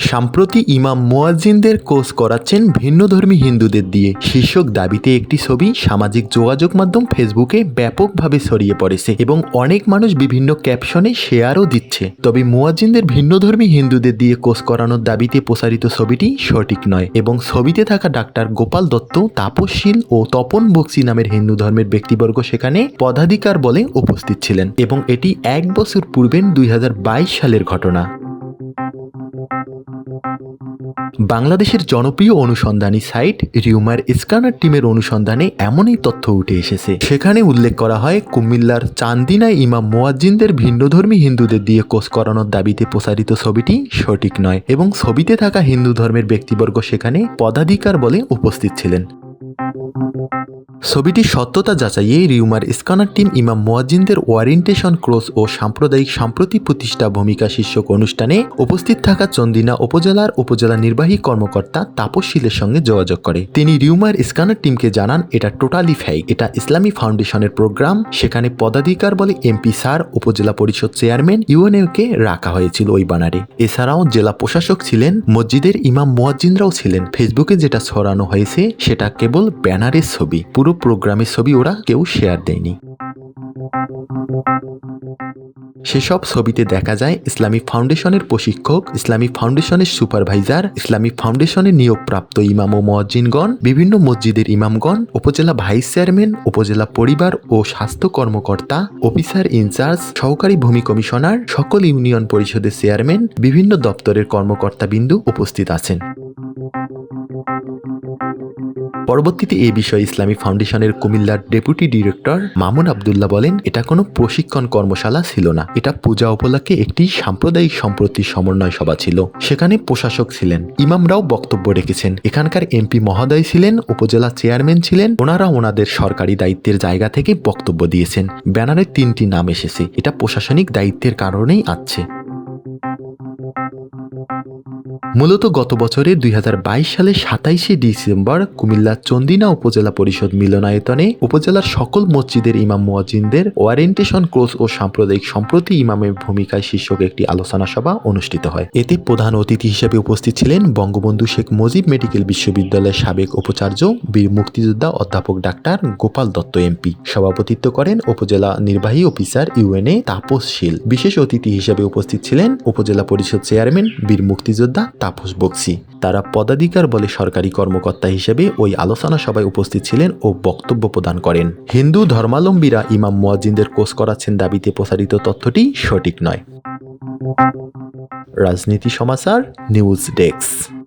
সাম্প্রতি ইমাম মুয়াজ্জিনদের কোর্স করাচ্ছেন ভিন্নধর্মী হিন্দুদের দিয়ে। শীর্ষক দাবিতে একটি ছবি সামাজিক যোগাযোগ মাধ্যম ফেসবুকে ব্যাপকভাবে ছড়িয়ে পড়েছে এবং অনেক মানুষ বিভিন্ন ক্যাপশনে শেয়ারও দিচ্ছে। তবে মুয়াজ্জিনদের ভিন্নধর্মী হিন্দুদের দিয়ে কোর্স করানোর দাবিতে প্রসারিত ছবিটি সঠিক নয় এবং ছবিতে থাকা ডাক্তার গোপাল দত্ত তাপসশীল ও তপন বক্সি নামের হিন্দু ধর্মের ব্যক্তিবর্গ সেখানে পদাধিকার বলে উপস্থিত ছিলেন এবং এটি এক বছর পূর্বের দুই সালের ঘটনা। বাংলাদেশের জনপ্রিয় অনুসন্ধানী সাইট রিউমার স্ক্যানার টিমের অনুসন্ধানে এমনই তথ্য উঠে এসেছে। সেখানে উল্লেখ করা হয়, কুমিল্লার চান্দিনায় ইমাম মোয়াজ্জিনদের ভিন্নধর্মী হিন্দুদের দিয়ে কোষ করানোর দাবিতে প্রসারিত ছবিটি সঠিক নয় এবং ছবিতে থাকা হিন্দু ধর্মের ব্যক্তিবর্গ সেখানে পদাধিকার বলে উপস্থিত ছিলেন। ছবিটির সত্যতা যাচাইয়ে রিউমার স্কানার টিম ইমাম মোয়াজ্জিনদের ওয়ারিয়েন্টেশন ক্রস ও সাম্প্রদায়িক সাম্প্রতি প্রতিষ্ঠা ভূমিকা শীর্ষক অনুষ্ঠানে উপস্থিত থাকা চন্দিনা উপজেলার উপজেলা নির্বাহী কর্মকর্তা তাপসশীলের সঙ্গে যোগাযোগ করে। তিনি রিউমার স্কানার টিমকে জানান, এটা টোটালি ফেক এটা ইসলামী ফাউন্ডেশনের প্রোগ্রাম। সেখানে পদাধিকার বলে এমপি স্যার, উপজেলা পরিষদ চেয়ারম্যান ইউএনএকে রাখা হয়েছিল ওই বানারে। এছাড়াও জেলা প্রশাসক ছিলেন, মসজিদের ইমাম মুয়াজ্জিনরাও ছিলেন। ফেসবুকে যেটা ছড়ানো হয়েছে, সেটা কেবল ব্যানারের ছবি। পুরো প্রোগ্রামের ছবি ওরা কেউ শেয়ার দেয়নি। সেসব ছবিতে দেখা যায় ইসলামিক ফাউন্ডেশনের প্রশিক্ষক ইসলামিক ফাউন্ডেশনের সুপারভাইজার ইসলামিক ফাউন্ডেশনের নিয়োগপ্রাপ্ত ইমাম ও মজ্জিনগণ বিভিন্ন মসজিদের ইমামগণ, উপজেলা ভাইস চেয়ারম্যান, উপজেলা পরিবার ও স্বাস্থ্য কর্মকর্তা, অফিসার ইনচার্জ, সহকারী ভূমি কমিশনার, সকল ইউনিয়ন পরিষদের চেয়ারম্যান, বিভিন্ন দপ্তরের কর্মকর্তা বিন্দু উপস্থিত আছেন। পরবর্তীতে এ বিষয়ে ইসলামী ফাউন্ডেশনের কুমিল্লার ডেপুটি ডিরেক্টর মামুন আবদুল্লাহ বলেন, এটা কোনো প্রশিক্ষণ কর্মশালা ছিল না। এটা পূজা উপলক্ষে একটি সাম্প্রদায়িক সম্প্রতি সমন্বয় সভা ছিল। সেখানে প্রশাসক ছিলেন। ইমামরাও বক্তব্য রেখেছেন। এখানকার এমপি মহোদয় ছিলেন, উপজেলা চেয়ারম্যান ছিলেন, ওনারা ওনাদের সরকারি দায়িত্বের জায়গা থেকে বক্তব্য দিয়েছেন। ব্যানারে তিনটি নাম এসেছে। এটা প্রশাসনিক দায়িত্বের কারণেই আছে। মূলত গত বছরের দুই সালের সাতাইশে ডিসেম্বর কুমিল্লার চন্দিনা উপজেলা পরিষদ মিলনায়তনে উপজেলার সকল মসজিদের ইমাম মুয়াজ্জিনদের ওয়ারেন্টেশন কোর্স ও সাম্প্রদায়িক সম্প্রতি ইমামের ভূমিকায় শীর্ষক একটি আলোচনা সভা অনুষ্ঠিত হয়। এতে প্রধান অতিথি হিসেবে উপস্থিত ছিলেন বঙ্গবন্ধু শেখ মুজিব মেডিকেল বিশ্ববিদ্যালয়ের সাবেক উপাচার্য বীর মুক্তিযোদ্ধা অধ্যাপক ডাক্তার গোপাল দত্ত এমপি। সভাপতিত্ব করেন উপজেলা নির্বাহী অফিসার ইউএনএ তাপসশীল বিশেষ অতিথি হিসেবে উপস্থিত ছিলেন উপজেলা পরিষদ চেয়ারম্যান বীর মুক্তিযোদ্ধা তাপস বক্সি। তারা পদাধিকার বলে সরকারি কর্মকর্তা হিসেবে ওই আলোচনা সভায় উপস্থিত ছিলেন ও বক্তব্য প্রদান করেন। হিন্দু ধর্মাবলম্বীরা ইমাম মুয়াজ্জিনদের কোষ করাচ্ছেন দাবিতে প্রসারিত তথ্যটি সঠিক নয়। রাজনীতি সমাচার, নিউজ ডেস্ক।